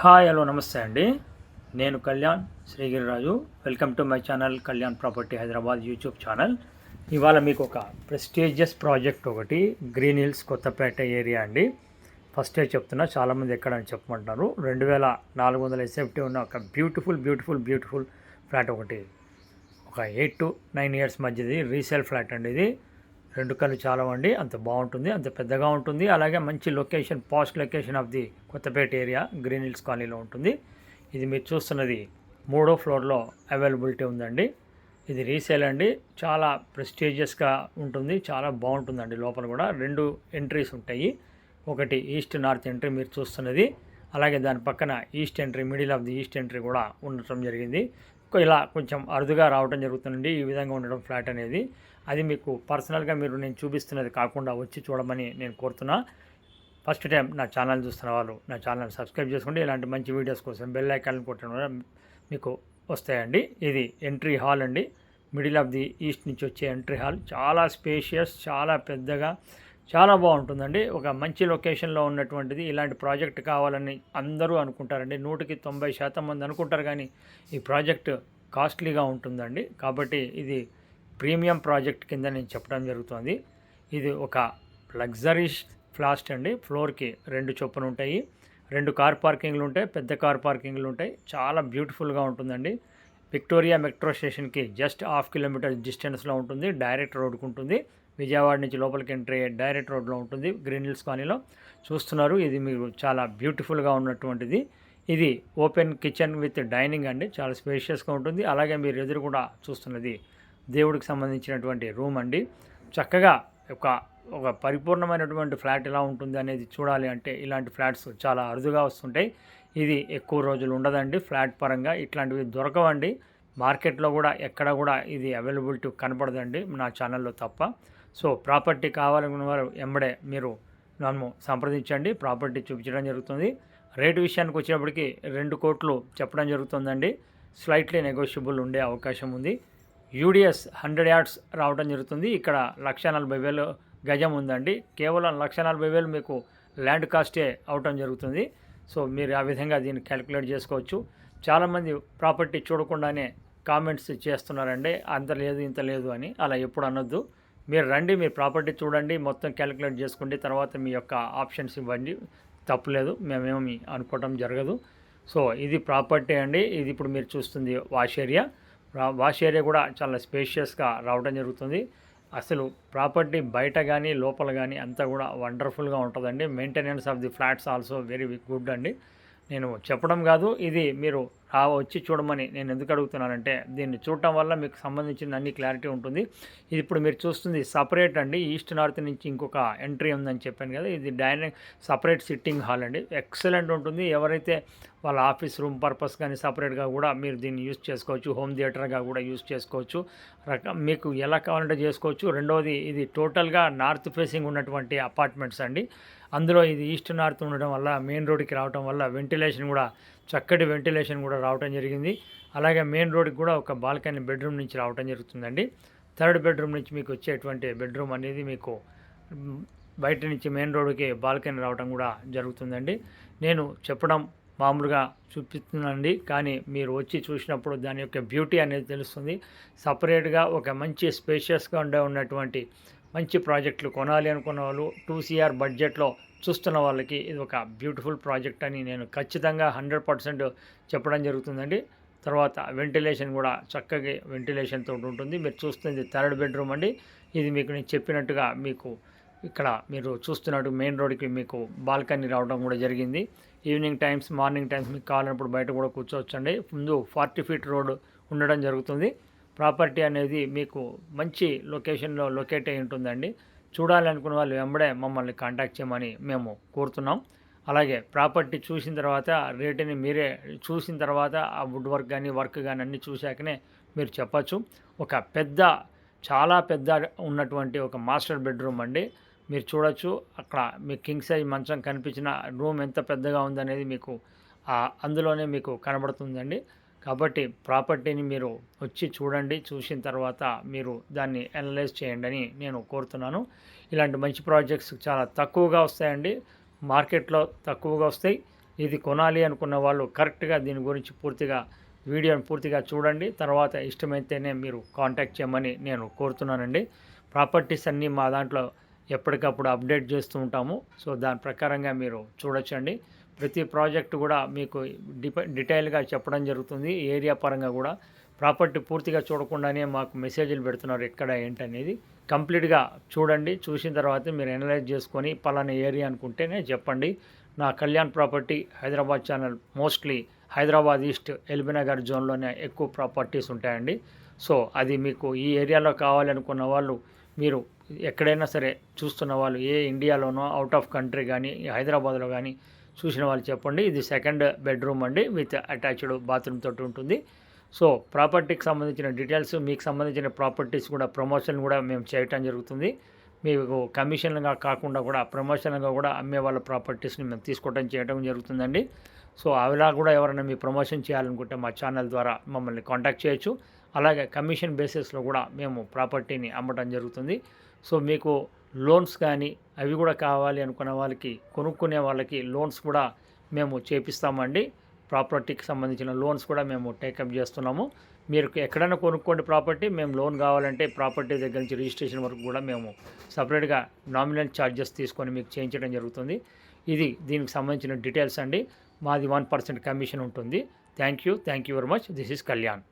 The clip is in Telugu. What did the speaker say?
హాయ్ హలో నమస్తే అండి. నేను Kalyan Srigiriraju. Welcome to my channel Kalyan property Hyderabad YouTube channel. ఇవాళ మీకు ఒక ప్రెస్టీజియస్ ప్రాజెక్ట్ ఒకటి గ్రీన్ హిల్స్ కొత్తపేట ఏరియా అండి. ఫస్ట్ ఏ చెప్తున్నా చాలామంది ఎక్కడని చెప్పమంటున్నారు. రెండు వేల నాలుగు వందల ఎస్ఎఫ్టీ ఉన్న ఒక బ్యూటిఫుల్ బ్యూటిఫుల్ బ్యూటిఫుల్ ఫ్లాట్ ఒకటి. ఒక ఎయిట్ టు నైన్ ఇయర్స్ మధ్యది రీసేల్ ఫ్లాట్ అండి ఇది. రెండు కళ్ళు చాలవండి అంత బాగుంటుంది అంత పెద్దగా ఉంటుంది. అలాగే మంచి location past location of the Kothapet area green hills కాలనీలో ఉంటుంది. ఇది మీరు చూస్తున్నది మూడో ఫ్లోర్లో అవైలబిలిటీ ఉందండి. ఇది రీసేల్ అండి. చాలా ప్రెస్టీజియస్గా ఉంటుంది చాలా బాగుంటుందండి లోపల కూడా. రెండు ఎంట్రీస్ ఉంటాయి. ఒకటి ఈస్ట్ నార్త్ ఎంట్రీ మీరు చూస్తున్నది. అలాగే దాని పక్కన east entry middle of the east entry కూడా ఉండటం జరిగింది. ఇలా కొంచెం అరుదుగా రావడం జరుగుతుందండి. ఈ విధంగా ఉండడం ఫ్లాట్ అనేది. అది మీకు పర్సనల్గా మీరు నేను చూపిస్తున్నది కాకుండా వచ్చి చూడమని నేను కోరుతున్నా. ఫస్ట్ టైం నా ఛానల్ చూస్తున్న వాళ్ళు నా ఛానల్ సబ్స్క్రైబ్ చేసుకోండి. ఇలాంటి మంచి వీడియోస్ కోసం బెల్ ఐకాన్ కొట్టడం వల్ల మీకు వస్తాయండి. ఇది ఎంట్రీ హాల్ అండి. మిడిల్ ఆఫ్ ది ఈస్ట్ నుంచి వచ్చే ఎంట్రీ హాల్. చాలా స్పేషియస్ చాలా పెద్దగా చాలా బాగుంటుందండి. ఒక మంచి లొకేషన్లో ఉన్నటువంటిది ఇలాంటి ప్రాజెక్ట్ కావాలని అందరూ అనుకుంటారండి. నూటికి తొంభై శాతం మంది అనుకుంటారు కానీ ఈ ప్రాజెక్ట్ కాస్ట్లీగా ఉంటుందండి. కాబట్టి ఇది ప్రీమియం ప్రాజెక్ట్ కింద నేను చెప్పడం జరుగుతుంది. ఇది ఒక లగ్జరీ ఫ్లాస్ట్ అండి. ఫ్లోర్కి రెండు చొప్పున ఉంటాయి. రెండు కార్ పార్కింగ్లు ఉంటాయి. పెద్ద కార్ పార్కింగ్లు ఉంటాయి. చాలా బ్యూటిఫుల్గా ఉంటుందండి. విక్టోరియా మెట్రో స్టేషన్కి జస్ట్ హాఫ్ కిలోమీటర్ డిస్టెన్స్లో ఉంటుంది. డైరెక్ట్ రోడ్కు ఉంటుంది. విజయవాడ నుంచి లోపలికి ఎంట్రీ అయ్యే డైరెక్ట్ రోడ్లో ఉంటుంది. గ్రీన్ హిల్స్ కాలనీలో చూస్తున్నారు. ఇది మీరు చాలా బ్యూటిఫుల్గా ఉన్నటువంటిది. ఇది ఓపెన్ కిచెన్ విత్ డైనింగ్ అండి. చాలా స్పేషియస్గా ఉంటుంది. అలాగే మీరు ఎదురు కూడా చూస్తున్నది దేవుడికి సంబంధించినటువంటి రూమ్ అండి. చక్కగా ఒక ఒక పరిపూర్ణమైనటువంటి ఫ్లాట్ ఎలా ఉంటుంది అనేది చూడాలి అంటే ఇలాంటి ఫ్లాట్స్ చాలా అరుదుగా వస్తుంటాయి. ఇది ఎక్కువ రోజులు ఉండదండి. ఫ్లాట్ పరంగా ఇట్లాంటివి దొరకవండి. మార్కెట్లో కూడా ఎక్కడ కూడా ఇది అవైలబిలిటీ కనపడదండి. నా ఛానల్లో తప్ప. సో ప్రాపర్టీ కావాలనుకున్న వారు ఎంబడే మీరు నన్ను సంప్రదించండి. ప్రాపర్టీ చూపించడం జరుగుతుంది. రేటు విషయానికి వచ్చినప్పటికీ రెండు కోట్లు చెప్పడం జరుగుతుందండి. స్లైట్లీ నెగోషియబుల్ ఉండే అవకాశం ఉంది. యూడిఎస్ హండ్రెడ్ యార్డ్స్ రావడం జరుగుతుంది. ఇక్కడ లక్ష నలభై వేలు గజం ఉందండి. కేవలం లక్ష నలభై వేలు మీకు ల్యాండ్ కాస్టే అవటం జరుగుతుంది. సో మీరు ఆ విధంగా దీన్ని క్యాలిక్యులేట్ చేసుకోవచ్చు. చాలామంది ప్రాపర్టీ చూడకుండానే కామెంట్స్ చేస్తున్నారండి. అంత లేదు ఇంత లేదు అని అలా ఎప్పుడు అనొద్దు. మీరు రండి మీరు ప్రాపర్టీ చూడండి మొత్తం క్యాలిక్యులేట్ చేసుకోండి తర్వాత మీ యొక్క ఆప్షన్స్ ఇవ్వండి. తప్పులేదు మేమేమి అనుకోవటం జరగదు. సో ఇది ప్రాపర్టీ అండి. ఇది ఇప్పుడు మీరు చూస్తుంది వాష్ ఏరియా. వాష్ ఏరియా కూడా చాలా స్పేషియస్గా రావడం జరుగుతుంది. అసలు ప్రాపర్టీ బయట కానీ లోపల కానీ అంతా కూడా వండర్ఫుల్గా ఉంటుందండి. Maintenance of the flats also very good అండి. నేను చెప్పడం కాదు ఇది మీరు రా వచ్చి చూడమని నేను ఎందుకు అడుగుతున్నానంటే దీన్ని చూడటం వల్ల మీకు సంబంధించిన అన్ని క్లారిటీ ఉంటుంది. ఇది ఇప్పుడు మీరు చూస్తుంది సపరేట్ అండి. ఈస్ట్ నార్త్ నుంచి ఇంకొక ఎంట్రీ ఉందని చెప్పాను కదా ఇది డైనింగ్ సపరేట్ సిట్టింగ్ హాల్ అండి. ఎక్సలెంట్ ఉంటుంది. ఎవరైతే వాళ్ళ ఆఫీస్ రూమ్ పర్పస్ కానీ సపరేట్గా కూడా మీరు దీన్ని యూస్ చేసుకోవచ్చు హోమ్ థియేటర్గా కూడా యూస్ చేసుకోవచ్చు. రకం మీకు ఎలా కావాలంటే చేసుకోవచ్చు. రెండవది ఇది టోటల్గా నార్త్ ఫేసింగ్ ఉన్నటువంటి అపార్ట్మెంట్స్ అండి. అందులో ఇది ఈస్ట్ నార్త్ ఉండడం వల్ల మెయిన్ రోడ్కి రావడం వల్ల వెంటిలేషన్ కూడా చక్కటి వెంటిలేషన్ కూడా రావడం జరిగింది. అలాగే మెయిన్ రోడ్కి కూడా ఒక బాల్కనీ బెడ్రూమ్ నుంచి రావడం జరుగుతుందండి. థర్డ్ బెడ్రూమ్ నుంచి మీకు వచ్చేటువంటి బెడ్రూమ్ అనేది మీకు బయట నుంచి మెయిన్ రోడ్డుకి బాల్కనీ రావడం కూడా జరుగుతుందండి. నేను చెప్పడం మామూలుగా చూపిస్తున్నానండి. కానీ మీరు వచ్చి చూసినప్పుడు దాని యొక్క బ్యూటీ అనేది తెలుస్తుంది. సపరేట్గా ఒక మంచి స్పేషియస్గా ఉండే ఉన్నటువంటి మంచి ప్రాజెక్టులు కొనాలి అనుకున్న వాళ్ళు టూ సిఆర్ బడ్జెట్లో చూస్తున్న వాళ్ళకి ఇది ఒక బ్యూటిఫుల్ ప్రాజెక్ట్ అని నేను ఖచ్చితంగా హండ్రెడ్ పర్సెంట్ చెప్పడం జరుగుతుందండి. తర్వాత వెంటిలేషన్ కూడా చక్కగా వెంటిలేషన్ తోటి ఉంటుంది. మీరు చూస్తుంది థర్డ్ బెడ్రూమ్ అండి. ఇది మీకు నేను చెప్పినట్టుగా మీకు ఇక్కడ మీరు చూస్తున్నట్టు మెయిన్ రోడ్కి మీకు బాల్కనీ రావడం కూడా జరిగింది. ఈవినింగ్ టైమ్స్ మార్నింగ్ టైమ్స్ మీకు కావాలన్నప్పుడు బయట కూడా కూర్చోవచ్చండి. ముందు ఫార్టీ ఫీట్ రోడ్ ఉండడం జరుగుతుంది. ప్రాపర్టీ అనేది మీకు మంచి లొకేషన్లో లొకేట్ అయి ఉంటుందండి. చూడాలనుకున్న వాళ్ళు వెంబడే మమ్మల్ని కాంటాక్ట్ చేయమని మేము కోరుతున్నాం. అలాగే ప్రాపర్టీ చూసిన తర్వాత రేటుని మీరే చూసిన తర్వాత ఆ వుడ్ వర్క్ కానీ వర్క్ కానీ అన్నీ చూశాకనే మీరు చెప్పచ్చు. ఒక పెద్ద చాలా పెద్ద ఉన్నటువంటి ఒక మాస్టర్ బెడ్రూమ్ అండి. మీరు చూడొచ్చు అక్కడ మీ కింగ్ సైజ్ మంచం కనిపించిన రూమ్ ఎంత పెద్దగా ఉందనేది మీకు అందులోనే మీకు కనబడుతుందండి. కాబట్టి ప్రాపర్టీని మీరు వచ్చి చూడండి. చూసిన తర్వాత మీరు దాన్ని అనలైజ్ చేయండి అని నేను కోరుతున్నాను. ఇలాంటి మంచి ప్రాజెక్ట్స్ చాలా తక్కువగా వస్తాయండి. మార్కెట్లో తక్కువగా వస్తాయి. ఇది కొనాలి అనుకున్న వాళ్ళు కరెక్ట్గా దీని గురించి పూర్తిగా వీడియోని పూర్తిగా చూడండి. తర్వాత ఇష్టమైతేనే మీరు కాంటాక్ట్ చేయమని నేను కోరుతున్నానండి. ప్రాపర్టీస్ అన్నీ మా దాంట్లో ఎప్పటికప్పుడు అప్డేట్ చేస్తూ ఉంటాము. సో దాని ప్రకారంగా మీరు చూడొచ్చండి. ప్రతి ప్రాజెక్టు కూడా మీకు డిప డీటెయిల్గా చెప్పడం జరుగుతుంది. ఏరియా పరంగా కూడా ప్రాపర్టీ పూర్తిగా చూడకుండానే మాకు మెసేజ్లు పెడుతున్నారు ఎక్కడ ఏంటనేది. కంప్లీట్గా చూడండి. చూసిన తర్వాత మీరు అనలైజ్ చేసుకొని పలానా ఏరియా అనుకుంటేనే చెప్పండి. నా Kalyan property Hyderabad channel mostly Hyderabad east LB Nagar జోన్లోనే ఎక్కువ ప్రాపర్టీస్ ఉంటాయండి. సో అది మీకు ఈ ఏరియాలో కావాలనుకున్న వాళ్ళు మీరు ఎక్కడైనా సరే చూస్తున్న వాళ్ళు ఏ ఇండియాలోనో అవుట్ ఆఫ్ కంట్రీ కానీ హైదరాబాద్లో కానీ చూసిన వాళ్ళు చెప్పండి. ఇది సెకండ్ బెడ్రూమ్ అండి. విత్ అటాచ్డ్ బాత్రూమ్ తోటి ఉంటుంది. సో ప్రాపర్టీకి సంబంధించిన డీటెయిల్స్ మీకు సంబంధించిన ప్రాపర్టీస్ కూడా ప్రమోషన్ కూడా మేము చేయటం జరుగుతుంది. మీకు కమిషన్గా కాకుండా కూడా ప్రమోషన్గా కూడా అమ్మే వాళ్ళ ప్రాపర్టీస్ని మేము తీసుకోవడం చేయడం జరుగుతుందండి. సో అవిలా కూడా ఎవరైనా మీ ప్రమోషన్ చేయాలనుకుంటే మా ఛానల్ ద్వారా మమ్మల్ని కాంటాక్ట్ చేయొచ్చు. అలాగే కమిషన్ బేసిస్లో కూడా మేము ప్రాపర్టీని అమ్మటం జరుగుతుంది. సో మీకు లోన్స్ కానీ అవి కూడా కావాలి అనుకున్న వాళ్ళకి కొనుక్కునే వాళ్ళకి లోన్స్ కూడా మేము చేపిస్తామండి. ప్రాపర్టీకి సంబంధించిన లోన్స్ కూడా మేము టేకప్ చేస్తున్నాము. మీరు ఎక్కడైనా కొనుక్కోండి ప్రాపర్టీ మేము లోన్ కావాలంటే ప్రాపర్టీ దగ్గర నుంచి రిజిస్ట్రేషన్ వరకు కూడా మేము సపరేట్గా నామినల్ ఛార్జెస్ తీసుకొని మీకు చేయించడం జరుగుతుంది. ఇది దీనికి సంబంధించిన డీటెయిల్స్ అండి. మాది వన్ పర్సెంట్ కమిషన్ ఉంటుంది. Thank you. Thank you very much. This is Kalyan.